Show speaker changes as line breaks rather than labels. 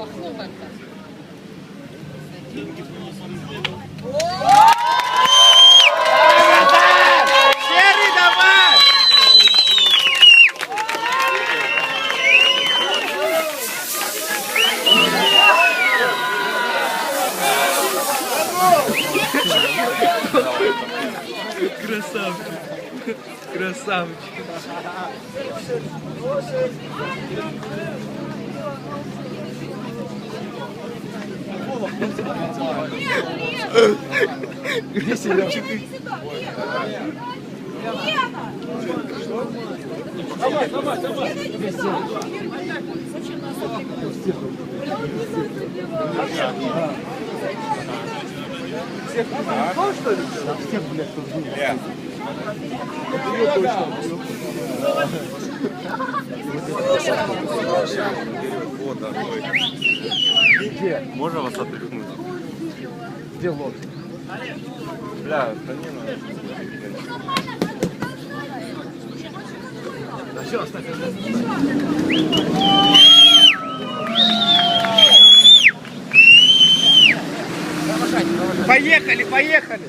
Corre levanta. Пахнувенька.
Серый, давай! Красавчик. Красавчик. Где Сережа?
Можно вас отряхнуть?
Где лоб?
Бля, да не надо.
Да все, оставь. Поехали, поехали!